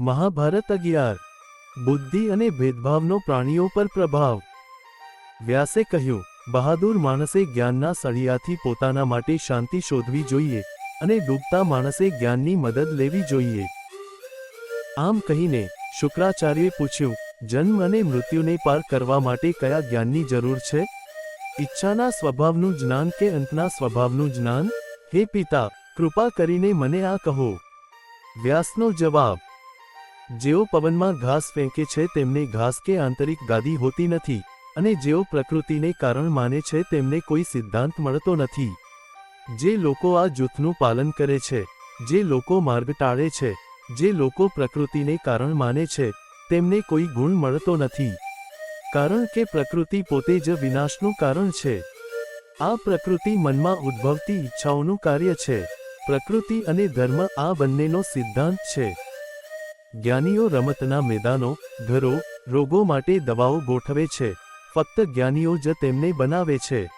મહાભારત અગિયાર બુદ્ધિ અને ભેદભાવનો પ્રાણીઓ પર પ્રભાવ. વ્યાસે કહ્યું, બહાદુર માણસે જ્ઞાનના સળિયાથી પોતાના માટે શાંતિ શોધવી જોઈએ અને ડૂબતા માણસે જ્ઞાનની મદદ લેવી જોઈએ. આમ કહીને, શુક્રાચાર્યે પૂછ્યું, જન્મ અને મૃત્યુને પાર કરવા માટે કયા જ્ઞાનની જરૂર છે? ઈચ્છાના સ્વભાવનું જ્ઞાન કે અંતના સ્વભાવનું જ્ઞાન? હે પિતા, કૃપા કરીને મને આ કહો. વ્યાસનો જવાબ જેઓ પવનમાં ઘાસ ફેંકે છે તેમને ઘાસ કે આંતરિક ગાદી હોતી નથી, અને જેઓ પ્રકૃતિને કારણ માને છે તેમને કોઈ સિદ્ધાંત મળતો નથી. જે લોકો આ જૂથનું પાલન કરે છે, જે લોકો માર્ગ ટાળે છે, જે લોકો પ્રકૃતિને કારણ માને છે, તેમને કોઈ ગુણ મળતો નથી. કારણ કે પ્રકૃતિ પોતે જ વિનાશનું કારણ છે. આ પ્રકૃતિ મનમાં ઉદ્ભવતી ઈચ્છાઓનું કાર્ય છે. પ્રકૃતિ અને ધર્મ આ બંનેનો સિદ્ધાંત છે. જ્ઞાનીઓ રમતના મેદાનો, ઘરો, રોગો માટે દવાઓ ગોઠવે છે. ફક્ત જ્ઞાનીઓ જ તેમને બનાવે છે.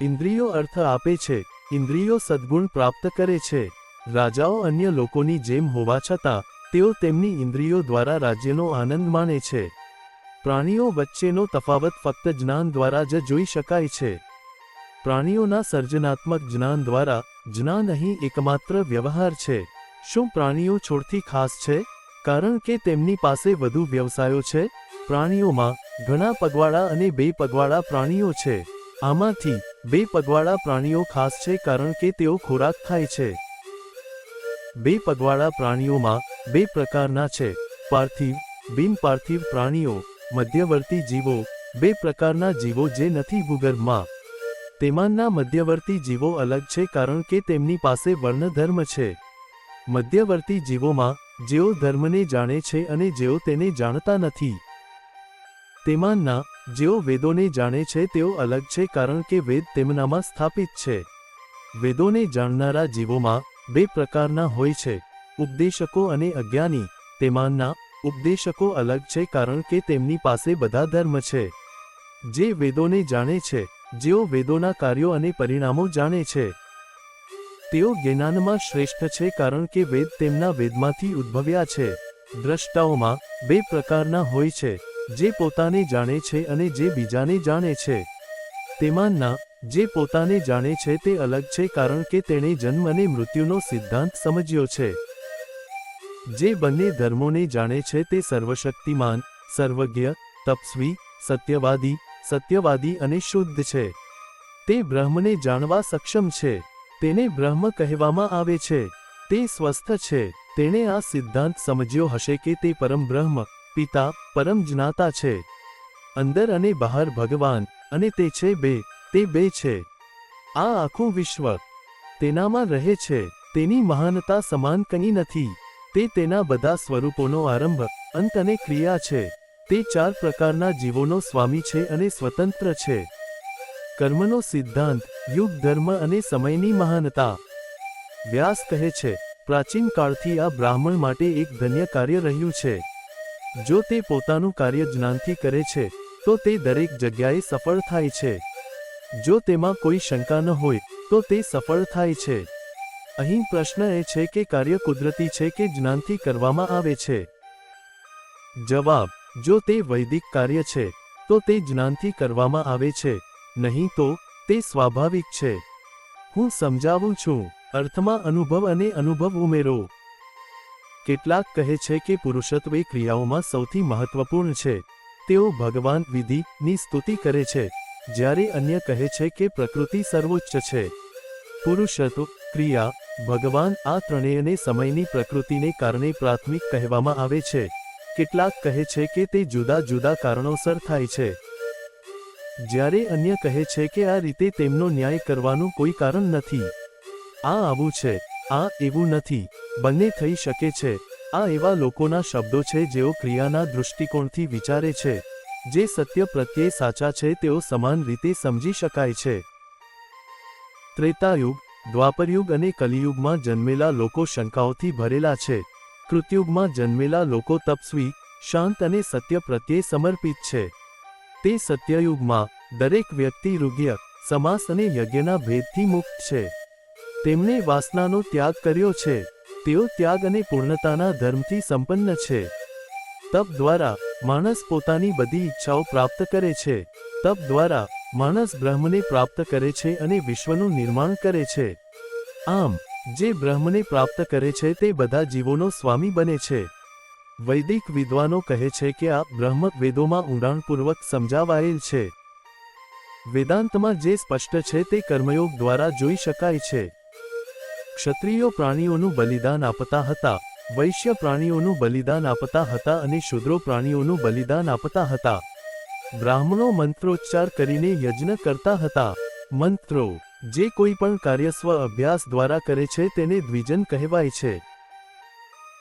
ઇન્દ્રિયો અર્થ આપે છે. ઇન્દ્રિયો સદ્ગુણ પ્રાપ્ત કરે છે. રાજાઓ અન્ય લોકોની જેમ હોવા છતાં, તેઓ તેમની ઇન્દ્રિયો દ્વારા રાજ્યનો આનંદ માણે છે. પ્રાણીઓ વચ્ચેનો તફાવત ફક્ત જ્ઞાન દ્વારા જ જોઈ શકાય છે. પ્રાણીઓના સર્જનાત્મક જ્ઞાન દ્વારા, જ્ઞાન અહીં એકમાત્ર વ્યવહાર છે. શું પ્રાણીઓ છોડથી ખાસ છે? કારણ કે તેમની પાસે વધુ વ્યવસાયો છે, પ્રાણીઓમાં ઘણા પગવાળા અને બે પગવાળા પ્રાણીઓ છે. આમાંથી બે પગવાળા પ્રાણીઓ ખાસ છે કારણ કે તેઓ ખોરાક ખાય છે. બે પગવાળા પ્રાણીઓમાં બે પ્રકારના છે, પાર્થિવ બિનપાર્થિવ પ્રાણીઓ, મધ્યવર્તી જીવો, બે પ્રકારના જીવો જે નથી ભૂગર્ભમાં. તેમાંના મધ્યવર્તી જીવો અલગ છે કારણ કે તેમની પાસે વર્ણધર્મ છે. મધ્યવર્તી જીવોમાં જેઓ ધર્મને જાણે છે અને જેઓ તેને જાણતા નથી. તેમાંના જેઓ વેદોને જાણે છે તેઓ અલગ છે કારણ કે વેદ તેમનામાં સ્થાપિત છે. વેદોને જાણનારા જીવોમાં બે પ્રકારના હોય છે, ઉપદેશકો અને અજ્ઞાની. તેમાંના ઉપદેશકો અલગ છે કારણ કે તેમની પાસે બધા ધર્મ છે. જે વેદોને જાણે છે, જેઓ વેદોના કાર્યો અને પરિણામો જાણે છે. તેઓ જ્ઞાનમાં શ્રેષ્ઠ છે કારણ કે વેદ તેમના વેદમાંથી ઉદ્ભવ્યા છે. દ્રષ્ટાઓમાં બે પ્રકારના હોય છે, જે પોતાને જાણે છે અને જે બીજાને જાણે છે. તેમાંના જે પોતાને જાણે છે તે અલગ છે કારણ કે તેણે જન્મ અને મૃત્યુનો સિદ્ધાંત સમજ્યો છે. જે બંને ધર્મોને જાણે છે તે સર્વશક્તિમાન, સર્વજ્ઞ, તપસ્વી, સત્યવાદી સત્યવાદી અને શુદ્ધ છે. તે બ્રહ્મને જાણવા સક્ષમ છે. તેને બ્રહ્મ કહેવામાં આવે છે. તે સ્વસ્થ છે. તેણે આ સિદ્ધાંત સમજ્યો હશે કે તે પરમ બ્રહ્મ, પિતા, પરમ જ્ઞાતા છે. અંદર અને બહાર ભગવાન, અને તે છે બે, તે બે છે. આ આખું વિશ્વ તેનામાં રહે છે. તેની મહાનતા સમાન કંઈ નથી. તે તેના બધા સ્વરૂપોનો આરંભ, અંત અને ક્રિયા છે. તે ચાર પ્રકારના જીવોનો સ્વામી છે અને સ્વતંત્ર છે. કર્મનો સિદ્ધાંત, યુગ ધર્મ અને સમયની મહાનતા. વ્યાસ કહે છે, પ્રાચીન કાળથી આ બ્રાહ્મણ માટે એક ધન્ય કાર્ય રહ્યું છે. જો તે પોતાનું કાર્ય જ્ઞાનથી કરે છે, તો તે દરેક જગ્યાએ સફળ થાય છે. જો તેમાં કોઈ શંકા ન હોય, તો તે સફળ થાય છે. અહીં પ્રશ્ન એ છે કે કાર્ય કુદરતી છે કે જ્ઞાનથી કરવામાં આવે છે? જવાબ, જો તે વૈદિક કાર્ય છે, તો તે જ્ઞાનથી કરવામાં આવે છે. નહીં તો તે સ્વાભાવિક છે. હું સમજાવું છું. અર્થમાં અનુભવ અને અનુભવ ઉમેરો. કેટલાક કહે છે કે પુરુષત્વ એ ક્રિયાઓમાં સૌથી મહત્વપૂર્ણ છે. તેઓ ભગવાન વિધિની સ્તુતિ કરે છે. જ્યારે અન્ય કહે છે કે પ્રકૃતિ સર્વોચ્ચ છે. પુરુષત્વ, ક્રિયા, ભગવાન આ ત્રણેયને સમયની પ્રકૃતિને કારણે પ્રાથમિક કહેવામાં આવે છે. કેટલાક કહે છે કે તે જુદા જુદા કારણોસર થાય છે. જ્યારે અન્ય કહે છે કે આ રીતે તેમનો ન્યાય કરવાનું કોઈ કારણ નથી. આ આવું છે, આ એવું નથી, બંને થઈ શકે છે. આ એવા લોકોના શબ્દો છે જેઓ ક્રિયાના દૃષ્ટિકોણથી વિચારે છે. જે સત્ય પ્રત્યે સાચા છે તેઓ સમાન રીતે સમજી શકાય છે. ત્રેતાયુગ, દ્વાપરયુગ અને કલિયુગમાં જન્મેલા લોકો શંકાઓથી ભરેલા છે. કૃતયુગમાં જન્મેલા લોકો તપસ્વી, શાંત અને સત્ય પ્રત્યે સમર્પિત છે. તે સત્યયુગમાં દરેક વ્યક્તિ ઋગ્ય સમાસ અને યજ્ઞના ભેદથી મુક્ત છે. તેમણે વાસનાનો ત્યાગ કર્યો છે. તેઓ ત્યાગ અને પૂર્ણતાના ધર્મથી સંપન્ન છે. તપ દ્વારા માણસ પોતાની બધી ઈચ્છાઓ પ્રાપ્ત કરે છે. તપ દ્વારા માણસ બ્રહ્મને પ્રાપ્ત કરે છે અને વિશ્વનું નિર્માણ કરે છે. આમ, જે બ્રહ્મને પ્રાપ્ત કરે છે તે બધા જીવોનો સ્વામી બને છે. વૈદિક વિદ્વાનો કહે છે કે આ બ્રહ્મ વેદોમાં ઊંડાણપૂર્વક સમજાવાયેલ છે. વેદાંતમાં જે સ્પષ્ટ છે તે કર્મયોગ દ્વારા જોઈ શકાય છે. ક્ષત્રિયો પ્રાણીઓનું બલિદાન આપતા હતા, વૈશ્ય પ્રાણીઓનું બલિદાન આપતા હતા અને શુદ્રો પ્રાણીઓનું બલિદાન આપતા હતા. બ્રાહ્મણો મંત્રોચ્ચાર કરીને યજ્ઞ કરતા હતા. મંત્રો, જે કોઈ પણ કાર્ય સ્વ અભ્યાસ દ્વારા કરે છે તેને દ્વિજન કહેવાય છે.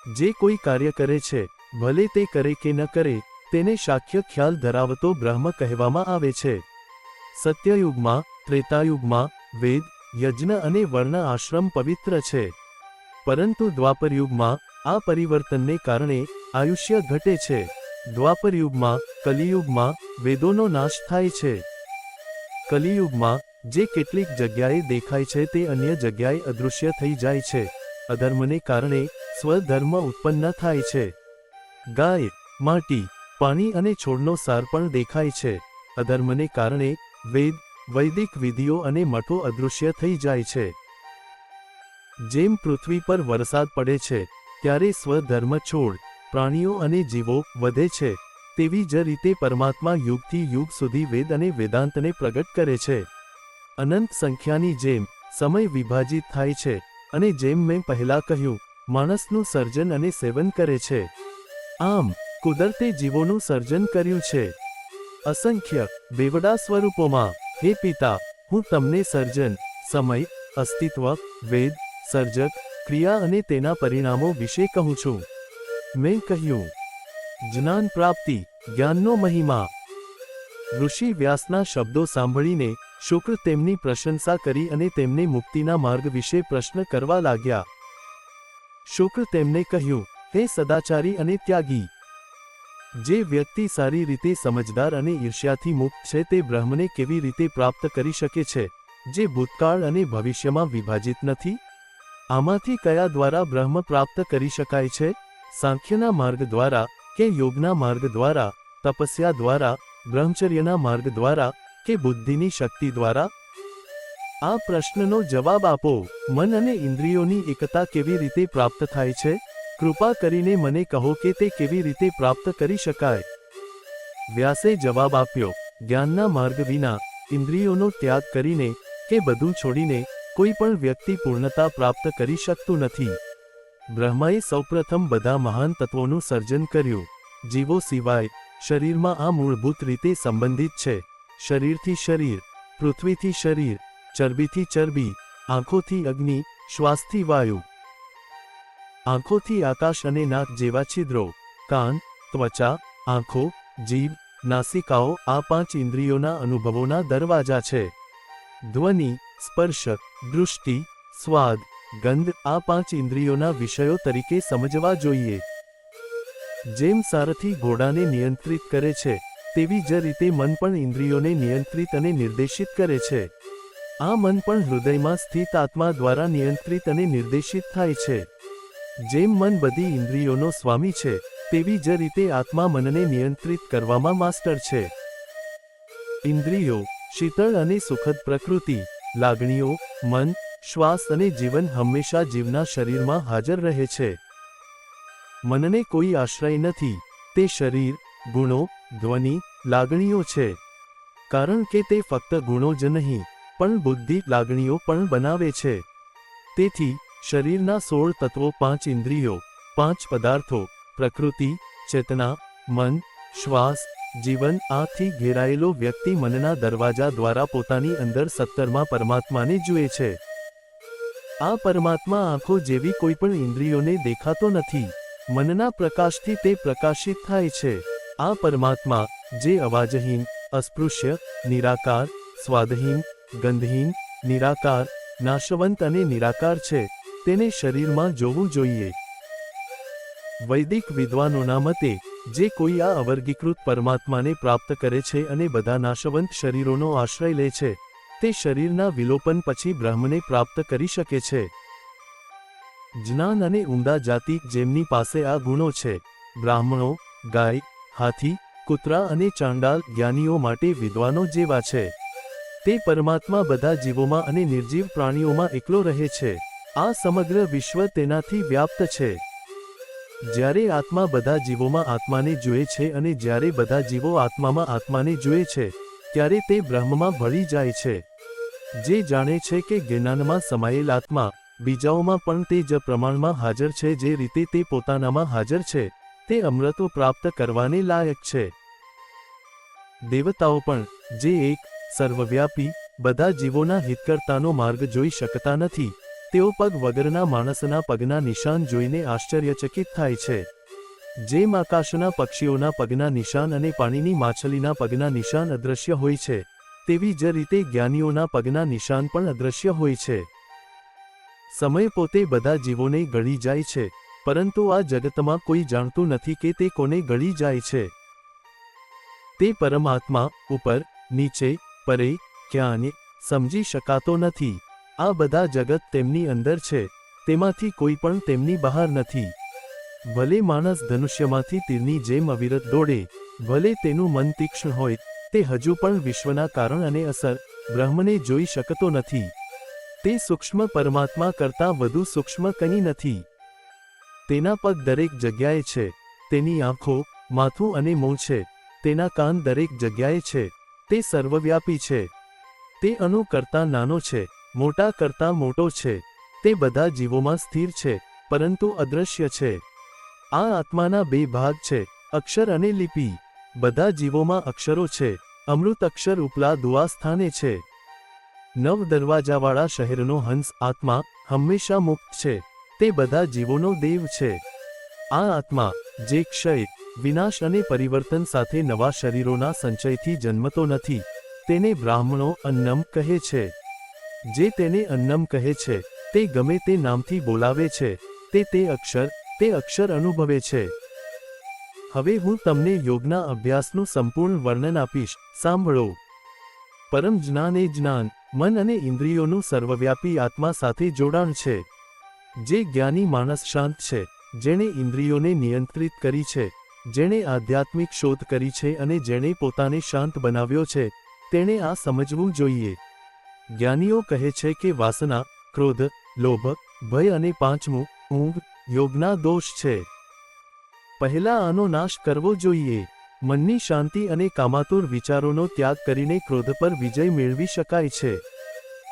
જે કોઈ કાર્ય કરે છે, ભલે તે કરે કે ન કરે, તેને શાક્ય ખ્યાલ ધરાવતો બ્રહ્મ કહેવામાં આવે છે. સત્યયુગમાં, ત્રેતાયુગમાં, વેદ, યજ્ઞ અને વર્ણ આશ્રમ પવિત્ર છે. પરંતુ દ્વાપરયુગમાં, આ પરિવર્તનને કારણે આયુષ્ય ઘટે છે. દ્વાપરયુગમાં, કલિયુગમાં, વેદોનો નાશ થાય છે. કલિયુગમાં, જે કેટલીક જગ્યાએ દેખાય છે તે અન્ય જગ્યાએ અદૃશ્ય થઈ જાય છે. અધર્મને કારણે સ્વધર્મ ઉત્પન્ન થાય છે. ગાય, માટી, પાણી અને છોડનો સાર પણ દેખાય છે. અધર્મને કારણે વેદ, વૈદિક વિધિઓ અને મઠો અદૃશ્ય થઈ જાય છે. જેમ પૃથ્વી પર વરસાદ પડે છે, ત્યારે સ્વધર્મ છોડ, પ્રાણીઓ અને જીવો વધે છે, તેવી જ રીતે પરમાત્મા યુગથી યુગ સુધી વેદ અને વેદાંતને પ્રગટ કરે છે. અનંત સંખ્યાની જેમ સમય વિભાજિત થાય છે. અને જેમ મેં પહેલા કહ્યું, માણસનું સર્જન અને સેવન કરે છે. આમ, કુદરતે જીવોનું સર્જન કર્યું છે. અસંખ્ય, બેવડા સ્વરૂપોમાં, હે પિતા, હું તમને સર્જન, સમય, અસ્તિત્વ, વેદ, સર્જક, ક્રિયા અને તેના પરિણામો વિશે કહું છું. મેં કહ્યું, જ્ઞાન પ્રાપ્તિ, જ્ઞાનનો મહિમા. ઋષિ વ્યાસના શબ્દો સાંભળીને શુક્ર તેમની પ્રશંસા કરી અને તેમને મુક્તિના માર્ગ વિશે પ્રશ્ન કરવા લાગ્યા. શુક્ર તેમને કહ્યું તે સદાચારી અને ત્યાગી! જે વ્યક્તિ સારી રીતે સમજદાર અને ઈર્ષ્યાથી મુક્ત છે તે બ્રહ્મને કેવી રીતે પ્રાપ્ત કરી શકે છે? જે ભૂતકાળ અને ભવિષ્યમાં વિભાજિત નથી? આમાંથી કયા દ્વારા બ્રહ્મ પ્રાપ્ત કરી શકાય છે? સાંખ્યના માર્ગ દ્વારા કે યોગના માર્ગ દ્વારા, તપસ્યા દ્વારા, બ્રહ્મચર્યના માર્ગ દ્વારા કે બુદ્ધિની શક્તિ દ્વારા? આ પ્રશ્નનો જવાબ આપો. મન અને ઇન્દ્રિયોની એકતા કેવી રીતે પ્રાપ્ત થાય છે? કૃપા કરીને મને કહો કે તે કેવી રીતે પ્રાપ્ત કરી શકાય. વ્યાસે જવાબ આપ્યો. જ્ઞાનના માર્ગ વિના ઇન્દ્રિયોનો ત્યાગ કરીને કે બધું છોડીને કોઈ પણ વ્યક્તિ પૂર્ણતા પ્રાપ્ત કરી શકતું નથી. બ્રહ્માએ સૌપ્રથમ બધા મહાન તત્વોનું સર્જન કર્યું. જીવો સિવાય શરીરમાં આ મૂળભૂત રીતે સંબંધિત છે. શરીરથી શરીર, પૃથ્વીથી શરીર, ચરબીથી ચરબી, આંખોથી અગ્નિ, શ્વાસથી વાયુ. આંખોથી આકાશ અને નાક જેવા છિદ્રો, કાન, ત્વચા, આંખો, જીભ, નાસિકાઓ, આ પાંચ ઇન્દ્રિયોના અનુભવોના દરવાજા છે. ધ્વનિ, સ્પર્શ, દૃષ્ટિ, સ્વાદ, ગંધ, આ પાંચ ઇન્દ્રિયોના વિષયો તરીકે સમજવા જોઈએ. જેમ સારથી ઘોડાને નિયંત્રિત કરે છે તેવી જ રીતે મન પણ ઇન્દ્રિયોને નિયંત્રિત અને નિર્દેશિત કરે છે. આ મન પણ હૃદયમાં સ્થિત આત્મા દ્વારા નિયંત્રિત અને નિર્દેશિત થાય છે. જેમ મન બધી ઇન્દ્રિયોનો સ્વામી છે, તેવી જ રીતે આત્મા મનને નિયંત્રિત કરવામાં માસ્ટર છે. ઇન્દ્રિયો, શીતળ અને સુખદ પ્રકૃતિ, લાગણીઓ, મન, શ્વાસ અને જીવન હંમેશા જીવના શરીરમાં હાજર રહે છે. મનને કોઈ આશ્રય નથી, તે શરીર, ગુણો ધ્વનિ, લાગણીઓ છે. કારણ કે તે ફક્ત ગુણો જ નહીં, પણ બુદ્ધિ લાગણીઓ પણ બનાવે છે. તેથી, શરીરના સોળ તત્વો પાંચ ઇન્દ્રિયો, પાંચ પદાર્થો, પ્રકૃતિ, ચેતના, મન, શ્વાસ, જીવન આથી ઘેરાયેલો વ્યક્તિ મનના દરવાજા દ્વારા પોતાની અંદર સત્તરમાં પરમાત્માને જુએ છે. આ પરમાત્મા આંખો જેવી કોઈ પણ ઇન્દ્રિયોને દેખાતો નથી. મનના પ્રકાશથી તે પ્રકાશિત થાય છે. આ પરમાત્મા જે અવાજહીન, અસ્પૃશ્ય, નિરાકાર, સ્વાદહીન, ગંધહીન, નિરાકાર, નાશવંત અને નિરાકાર છે, તેને શરીરમાં જોવું જોઈએ. વૈદિક વિદ્વાનોના મતે, જે કોઈ આ અવર્ગીકૃત પરમાત્માને પ્રાપ્ત કરે છે અને બધા નાશવંત શરીરોનો આશ્રય લે છે, તે શરીરના વિલોપન પછી બ્રહ્મને પ્રાપ્ત કરી શકે છે. જ્ઞાન અને ઉમદા જાતિ જેમની પાસે આ ગુણો છે, બ્રાહ્મણો, ગાય હાથી, કૂતરા અને ચાંડાલ જ્ઞાનીઓ માટે વિદ્વાનો જેવા છે. તે પરમાત્મા બધા જીવોમાં અને નિર્જીવ પ્રાણીઓમાં એકલો રહે છે. આ સમગ્ર વિશ્વ તેનાથી વ્યાપ્ત છે. જ્યારે આત્મા બધા જીવોમાં આત્માને જુએ છે અને જ્યારે બધા જીવો આત્મામાં આત્માને જુએ છે, ત્યારે તે બ્રહ્મમાં ભળી જાય છે. જે જાણે છે કે જ્ઞાનમાં સમાયેલ આત્મા, બીજાઓમાં પણ તે જ પ્રમાણમાં હાજર છે જે રીતે તે પોતાનામાં હાજર છે. તે અમૃતો પ્રાપ્ત કરવાને લાયક છે. દેવતાઓ પણ, જે એક, સર્વવ્યાપી, બધા જીવોના હિતકર્તાનો માર્ગ જોઈ શકતા નથી, તેઓ પગ વગરના માણસના પગના નિશાન જોઈને આશ્ચર્યચકિત થાય છે. જેમ આકાશના પક્ષીઓના પગના નિશાન અને પાણીની માછલીના પગના નિશાન અદૃશ્ય હોય છે, તેવી જ રીતે જ્ઞાનીઓના પગના નિશાન પણ અદૃશ્ય હોય છે. સમય પોતે બધા જીવોને ગળી જાય છે. પરંતુ આ જગતમાં કોઈ જાણતું નથી કે તે કોને ગળી જાય છે. તે પરમાત્મા ઉપર, નીચે, પરે ક્યાં સમજી શકાતો નથી. આ બધા જગત તેમની અંદર છે, તેમાંથી કોઈ પણ તેમની બહાર નથી. ભલે માણસ ધનુષ્યમાંથી તીરની જેમ અવિરત દોડે, ભલે તેનું મન તીક્ષ્ણ હોય, તે હજુ પણ વિશ્વના કારણ અને અસર બ્રહ્મને જોઈ શકતો નથી. તે સૂક્ષ્મ પરમાત્મા કરતાં વધુ સૂક્ષ્મ કંઈ નથી. તેના પગ દરેક જગ્યાએ છે, તેની આંખો, માથું અને મોં છે, તેના કાન દરેક જગ્યાએ છે, તે સર્વવ્યાપી છે. તે અણુ કરતાં નાનો છે, મોટા કરતાં મોટો છે, તે બધા જીવોમાં સ્થિર છે, પરંતુ અદૃશ્ય છે. આ આત્માના બે ભાગ છે, અક્ષર અને લિપિ. બધા જીવોમાં અક્ષરો છે, અમૃત અક્ષર ઉપલા દુઆ સ્થાને છે. નવ દરવાજાવાળા શહેરનો હંસ આત્મા હંમેશા મુક્ત છે. તે બધા જીવોનો દેવ છે. આ આત્મા, જે ક્ષય, વિનાશ અને પરિવર્તન સાથે નવા શરીરોના સંચયથી જન્મતો નથી, તેને બ્રાહ્મણો અન્નમ કહે છે. જે તેને અન્નમ કહે છે, તે ગમે તે નામથી બોલાવે છે, તે તે અક્ષર તે અક્ષર અનુભવે છે. હવે હું તમને યોગના અભ્યાસનું સંપૂર્ણ વર્ણન આપીશ, સાંભળો. પરમ જ્ઞાન એ જ્ઞાન, મન અને ઇન્દ્રિયોનું સર્વવ્યાપી આત્મા સાથે જોડાણ છે. જે જ્ઞાની માણસ શાંત છે, જેણે ઇન્દ્રિયોને નિયંત્રિત કરી છે, જેણે આધ્યાત્મિક શોધ કરી છે અને જેણે પોતાને શાંત બનાવ્યો છે, તેણે આ સમજવું જોઈએ. જ્ઞાનીઓ કહે છે કે વાસના, ક્રોધ, લોભ, ભય અને પાંચમું, ઊંઘ, યોગના દોષ છે. પહેલા આનો નાશ કરવો જોઈએ. મનની શાંતિ અને કામાતુર વિચારોનો ત્યાગ કરીને ક્રોધ પર વિજય મેળવી શકાય છે.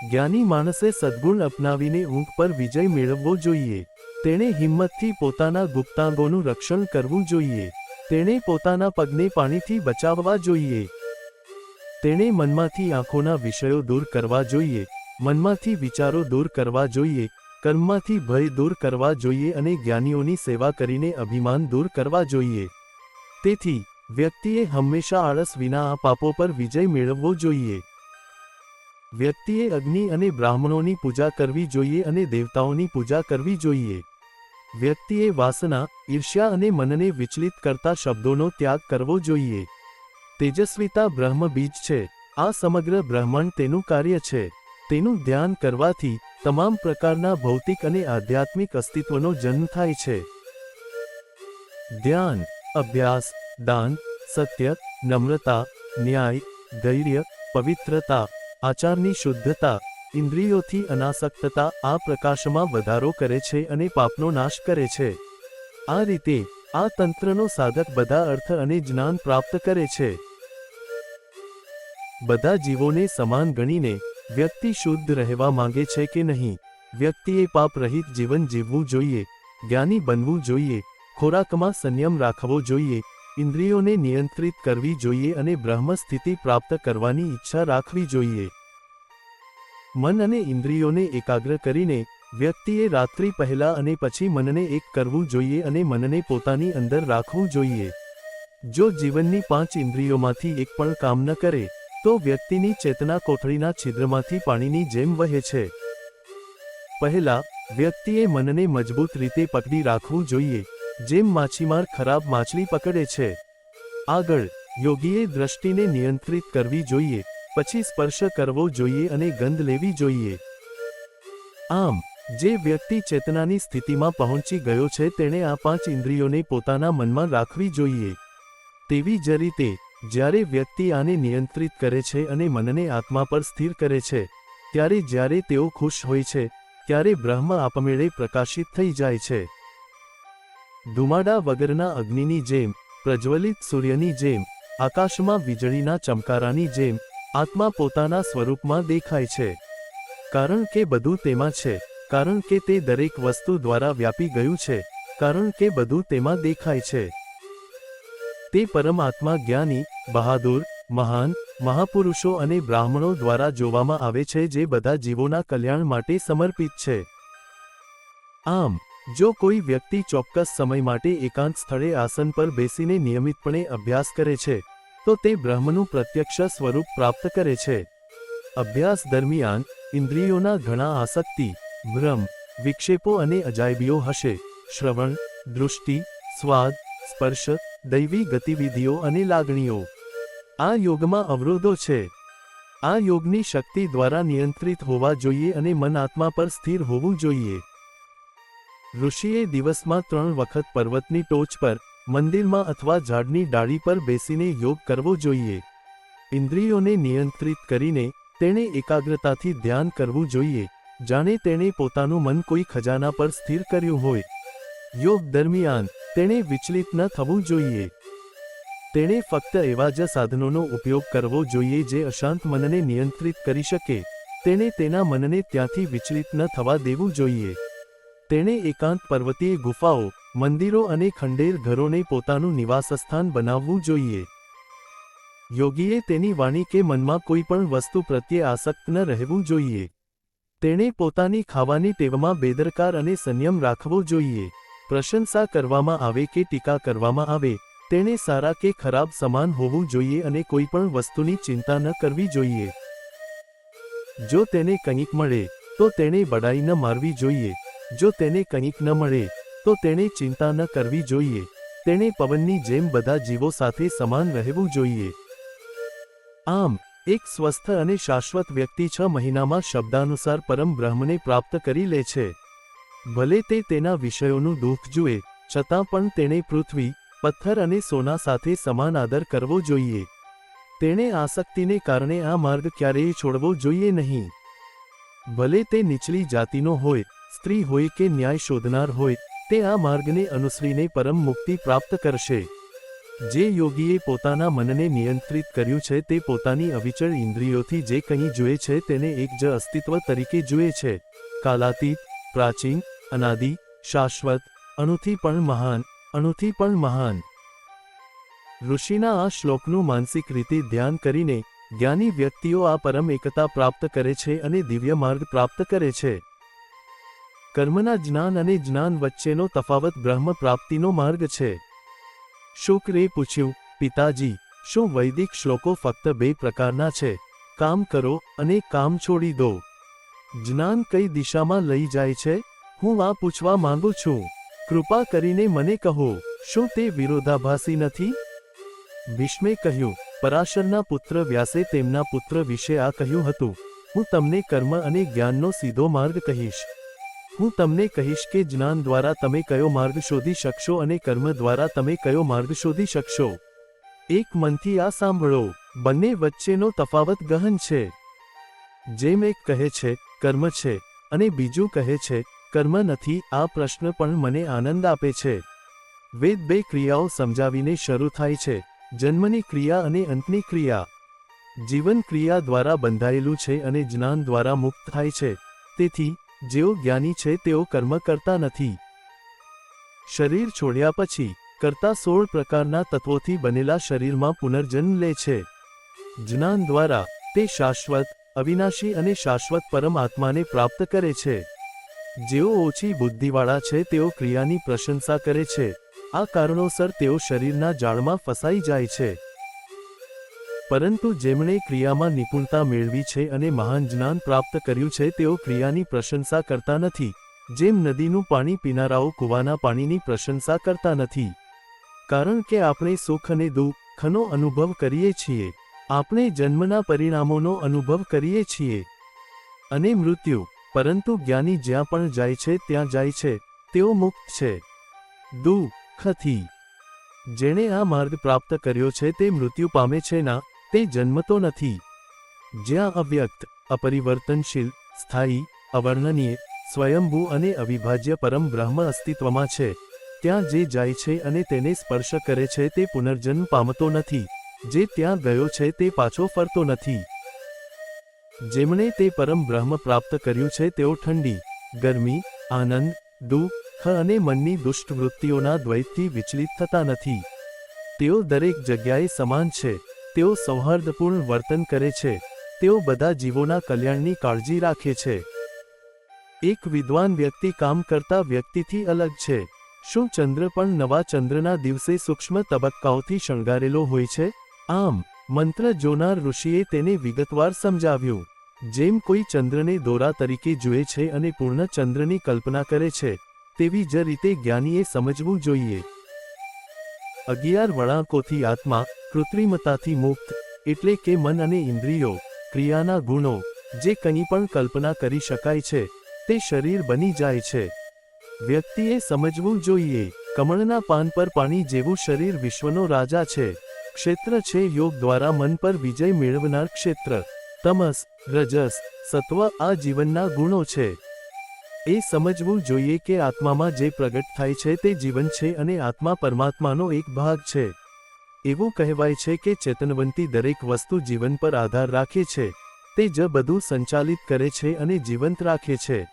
જ્ઞાની માણસે સદ્ગુણ અપનાવીને ઊંઘ પર વિજય મેળવવો જોઈએ. તેણે હિંમતથી પોતાના ગુપ્તાંગોનું રક્ષણ કરવું જોઈએ. તેણે પોતાના પગને પાણીથી બચાવવા જોઈએ. તેણે મનમાંથી આંખોના વિષયો દૂર કરવા જોઈએ. મનમાંથી વિચારો દૂર કરવા જોઈએ. કર્મમાંથી ભય દૂર કરવા જોઈએ અને જ્ઞાનીઓની સેવા કરીને અભિમાન દૂર કરવા જોઈએ. તેથી, વ્યક્તિએ હંમેશા આળસ વિના આ પાપો પર વિજય મેળવવો જોઈએ. વ્યક્તિએ અગ્નિ અને બ્રાહ્મણોની પૂજા કરવી જોઈએ અને દેવતાઓની પૂજા કરવી જોઈએ. વ્યક્તિએ વાસના, ઈર્ષ્યા અને મનને વિચલિત કરતા શબ્દોનો ત્યાગ કરવો જોઈએ. તેજસ્વીતા બ્રહ્મ બીજ છે. આ સમગ્ર બ્રહ્માંડ તેનું કાર્ય છે. તેનું ધ્યાન કરવાથી તમામ પ્રકારના ભૌતિક અને આધ્યાત્મિક અસ્તિત્વનો જન્મ થાય છે. ધ્યાન, અભ્યાસ, દાન, સત્ય, નમ્રતા, ન્યાય, ધૈર્ય, પવિત્રતા આચારની શુદ્ધતા, ઇન્દ્રિયોથી અનાસક્તતા આ પ્રકાશમાં વધારો કરે છે અને પાપનો નાશ કરે છે. આ રીતે, આ તંત્રનો સાધક બધા અર્થ અને જ્ઞાન પ્રાપ્ત કરે છે. બધા જીવોને સમાન ગણીને, વ્યક્તિ શુદ્ધ રહેવા માંગે છે કે નહીં? વ્યક્તિએ પાપ રહિત જીવન જીવવું જોઈએ, જ્ઞાની બનવું જોઈએ, ખોરાકમાં સંયમ રાખવો જોઈએ ઇન્દ્રિયોને નિયંત્રિત કરવી જોઈએ અને બ્રહ્મ સ્થિતિ પ્રાપ્ત કરવાની ઈચ્છા રાખવી જોઈએ. મન અને ઇન્દ્રિયોને એકાગ્ર કરીને વ્યક્તિએ રાત્રિ પહેલા અને પછી મનને એક કરવું જોઈએ અને મનને પોતાની અંદર રાખવું જોઈએ. જો જીવનની પાંચ ઇન્દ્રિયોમાંથી એક પણ કામ ન કરે, તો વ્યક્તિની ચેતના કોથળીના છિદ્રમાંથી પાણીની જેમ વહે છે. પહેલા, વ્યક્તિએ મનને મજબૂત રીતે પકડી રાખવું જોઈએ. જેમ માછીમાર ખરાબ માછલી પકડે છે. આગળ, યોગીએ દ્રષ્ટિને નિયંત્રિત કરવી જોઈએ, પછી સ્પર્શ કરવો જોઈએ અને ગંધ લેવી જોઈએ. આમ, જે વ્યક્તિ ચેતનાની સ્થિતિમાં પહોંચી ગયો છે તેણે આ પાંચ ઇન્દ્રિયોને પોતાના મનમાં રાખવી જોઈએ. તેવી જ રીતે, જ્યારે વ્યક્તિ આને નિયંત્રિત કરે છે અને મનને આત્મા પર સ્થિર કરે છે, ત્યારે જ્યારે તેઓ ખુશ હોય છે, ત્યારે બ્રહ્મ આપમેળે પ્રકાશિત થઈ જાય છે. ધુમાડા વગરના અગ્નિની જેમ, પ્રજ્વલિત સૂર્યની જેમ, આકાશમાં વીજળીના ચમકારાની જેમ, આત્મા પોતાના સ્વરૂપમાં દેખાય છે. કારણ કે બધું તેમાં છે, કારણ કે તે દરેક વસ્તુ દ્વારા વ્યાપી ગયું છે, કારણ કે બધું તેમાં દેખાય છે. તે પરમાત્મા જ્ઞાની, બહાદુર, મહાન, મહાપુરુષો અને બ્રાહ્મણો દ્વારા જોવામાં આવે છે જે બધા જીવોના કલ્યાણ માટે સમર્પિત છે. આમ જો કોઈ વ્યક્તિ ચોક્કસ સમય માટે એકાંત સ્થળે આસન પર બેસીને નિયમિતપણે અભ્યાસ કરે છે, તો તે બ્રહ્મનું પ્રત્યક્ષ સ્વરૂપ પ્રાપ્ત કરે છે. અભ્યાસ દરમિયાન ઇન્દ્રિયોના ઘણા આસક્તિ, ભ્રમ, વિક્ષેપો અને અજાયબીઓ હશે. શ્રવણ, દૃષ્ટિ, સ્વાદ, સ્પર્શ, દૈવી ગતિવિધિઓ અને લાગણીઓ. આ યોગમાં અવરોધો છે. આ યોગની શક્તિ દ્વારા નિયંત્રિત હોવા જોઈએ અને મન આત્મા પર સ્થિર હોવું જોઈએ. ઋષિએ દિવસમાં ત્રણ વખત પર્વતની ટોચ પર, મંદિરમાં અથવા ઝાડની ડાળી પર બેસીને યોગ કરવો જોઈએ. ઇન્દ્રિયોને નિયંત્રિત કરીને, તેણે એકાગ્રતાથી ધ્યાન કરવું જોઈએ, જાણે તેણે પોતાનું મન કોઈ ખજાના પર સ્થિર કર્યું હોય. યોગ દરમિયાન, તેણે વિચલિત ન થવું જોઈએ. તેણે ફક્ત એવા જ સાધનોનો ઉપયોગ કરવો જોઈએ જે અશાંત મનને નિયંત્રિત કરી શકે. તેણે તેના મનને ત્યાંથી વિચલિત ન થવા દેવું જોઈએ. તેણે એકાંત પર્વતીય ગુફાઓ, મંદિરો અને ખંડેર ઘરોને પોતાનું નિવાસસ્થાન બનાવવું જોઈએ. યોગીએ તેની વાણી કે મનમાં કોઈ પણ વસ્તુ પ્રત્યે આસક્ત ન રહેવું જોઈએ. તેણે પોતાની ખાવાની ટેવમાં બેદરકાર અને સંયમ રાખવો જોઈએ. પ્રશંસા કરવામાં આવે કે ટીકા કરવામાં આવે, તેણે સારા કે ખરાબ સમાન હોવું જોઈએ અને કોઈ પણ વસ્તુની ચિંતા ન કરવી જોઈએ. જો તેને કંઈક મળે, તો તેણે બડાઈ ન મારવી જોઈએ. જો તેને કંઈક ન મળે, તો તેણે ચિંતા ન કરવી જોઈએ. તેણે પવનની જેમ બધા જીવો સાથે સમાન રહેવું જોઈએ. આમ, એક સ્વસ્થ અને શાશ્વત વ્યક્તિ છ મહિનામાં શબ્દાનુસાર પરમ બ્રહ્મને પ્રાપ્ત કરી લે છે. ભલે તે તેના વિષયોનું દુઃખ જુએ, છતાં પણ તેણે પૃથ્વી, પથ્થર અને સોના સાથે સમાન આદર કરવો જોઈએ. તેણે આસક્તિને કારણે આ માર્ગ ક્યારેય છોડવો જોઈએ નહીં. ભલે તે નીચલી જાતિનો હોય સ્ત્રી હોય કે ન્યાય શોધનાર હોય, તે આ માર્ગને અનુસરીને પરમ મુક્તિ પ્રાપ્ત કરશે. જે યોગીએ પોતાના મનને નિયંત્રિત કર્યું છે, તે પોતાની અવિચળ ઇન્દ્રિયોથી જે કંઈ જુએ છે, તેને એક જ અસ્તિત્વ તરીકે જુએ છે. કાલાતીત, પ્રાચીન, અનાદિ, શાશ્વત, અણુથી પણ મહાન, અણુથી પણ મહાન. ઋષિના આ શ્લોકનું માનસિક રીતે ધ્યાન કરીને, જ્ઞાની વ્યક્તિઓ આ પરમ એકતા પ્રાપ્ત કરે છે અને દિવ્ય માર્ગ પ્રાપ્ત કરે છે. કર્મના જ્ઞાન અને જ્ઞાન વચ્ચેનો તફાવત બ્રહ્મ પ્રાપ્તિનો માર્ગ છે. શુક્રે પૂછ્યું, પિતાજી, શું વૈદિક શ્લોકો ફક્ત બે પ્રકારના છે? કામ કરો અને કામ છોડી દો. જ્ઞાન કઈ દિશામાં લઈ જાય છે? હું આ પૂછવા માંગુ છું. કૃપા કરીને મને કહો, શું તે વિરોધાભાસી નથી? ભીષ્મે કહ્યું, પરાશરના પુત્ર વ્યાસે તેમના પુત્ર વિશે આ કહ્યું હતું. હું તમને કર્મ અને જ્ઞાનનો સીધો માર્ગ કહીશ. હું તમને કહીશ કે જ્ઞાન દ્વારા તમે કયો માર્ગ શોધી શકશો અને કર્મ દ્વારા તમે કયો માર્ગ શોધી શકશો. એક મનથી આ સાંભળો, બંને વચ્ચેનો તફાવત ગહન છે. જેમ એક કહે છે, કર્મ છે, અને બીજું કહે છે, કર્મ નથી, આ પ્રશ્ન પણ મને આનંદ આપે છે. વેદ બે ક્રિયાઓ સમજાવીને શરૂ થાય છે, જન્મની ક્રિયા અને અંતની ક્રિયા. જીવન ક્રિયા દ્વારા બંધાયેલું છે અને જ્ઞાન દ્વારા મુક્ત થાય છે. તેથી જેઓ જ્ઞાની છે તેઓ કર્મ કરતા નથી. શરીર છોડ્યા પછી, કરતા સોળ પ્રકારના તત્વોથી બનેલા શરીરમાં પુનર્જન્મ લે છે. જ્ઞાન દ્વારા, તે શાશ્વત, અવિનાશી અને શાશ્વત પરમ આત્માને પ્રાપ્ત કરે છે. જેઓ ઓછી બુદ્ધિવાળા છે તેઓ ક્રિયાની પ્રશંસા કરે છે. આ કારણોસર તેઓ શરીરના જાળમાં ફસાઈ જાય છે. પરંતુ જેમણે ક્રિયામાં નિપુણતા મેળવી છે અને મહાન જ્ઞાન પ્રાપ્ત કર્યું છે, તેઓ ક્રિયાની પ્રશંસા કરતા નથી. જેમ નદીનું પાણી પીનારાઓ કૂવાના પાણીની પ્રશંસા કરતા નથી. કારણ કે આપણે સુખ અને દુઃખનો અનુભવ કરીએ છીએ. આપણે જન્મના પરિણામોનો અનુભવ કરીએ છીએ. અને મૃત્યુ. પરંતુ જ્ઞાની જ્યાં પણ જાય છે, ત્યાં જાય છે. તેઓ મુક્ત છે. દુઃખથી. જેણે આ માર્ગ પ્રાપ્ત કર્યો છે, તે મૃત્યુ પામે છે, ના તે જન્મતો નથી. જ્યાં અવ્યક્ત, અપરિવર્તનશીલ, સ્થાયી, અવર્ણનીય, સ્વયંભૂ અને અવિભાજ્ય પરમ બ્રહ્મ અસ્તિત્વમાં છે, ત્યાં જે જાય છે અને તેને સ્પર્શ કરે છે તે પુનર્જન્મ પામતો નથી, જે ત્યાં ગયો છે તે પાછો ફરતો નથી. જેમણે તે પરમ બ્રહ્મ પ્રાપ્ત કર્યું છે તેઓ ઠંડી, ગરમી, આનંદ, દુઃખ અને મનની દુષ્ટ વૃત્તિઓના દ્વૈતથી વિચલિત થતા નથી. તેઓ દરેક જગ્યાએ સમાન છે. તેઓ સૌહાર્દપૂર્ણ વર્તન કરે છે. તેઓ બધા જીવોના કલ્યાણની કાળજી રાખે છે. એક વિદ્વાન વ્યક્તિ કામ કરતા વ્યક્તિથી અલગ છે. શું ચંદ્ર પણ નવા ચંદ્રના દિવસે સૂક્ષ્મ તબક્કાઓથી શણગારેલો હોય છે? આમ, મંત્ર જોનાર ઋષિએ તેને વિગતવાર સમજાવ્યું. જેમ કોઈ ચંદ્રને દોરા તરીકે જુએ છે અને પૂર્ણ ચંદ્રની કલ્પના કરે છે, તેવી જ રીતે જ્ઞાનીએ સમજવું જોઈએ. અગિયાર વળાંકોથી આત્મા કૃત્રિમતાથી મુક્ત, એટલે કે મન અને ઇન્દ્રિયો, ક્રિયાના ગુણો, જે કંઈ પણ કલ્પના કરી શકાય છે, તે શરીર બની જાય છે. વ્યક્તિએ સમજવું જોઈએ, કમળના પાન પર પાણી જેવું શરીર વિશ્વનો રાજા છે. ક્ષેત્ર છે યોગ દ્વારા મન પર વિજય મેળવનાર ક્ષેત્ર. તમસ, રજસ, સત્વ આ જીવનના ગુણો છે. એ સમજવું જોઈએ કે આત્મામાં જે પ્રગટ થાય છે તે જીવન છે અને આત્મા પરમાત્માનો એક ભાગ છે. એવું કહેવાય છે કે ચેતનવંતી દરેક વસ્તુ જીવન પર આધાર રાખે છે, તે જ બધું સંચાલિત કરે છે અને જીવંત રાખે છે.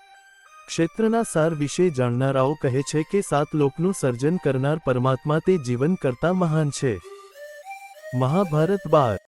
ક્ષેત્રના સાર વિશે જાણનારાઓ કહે છે કે સાત લોકનું સર્જન કરનાર પરમાત્મા તે જીવન કરતા મહાન છે. મહાભારત બાર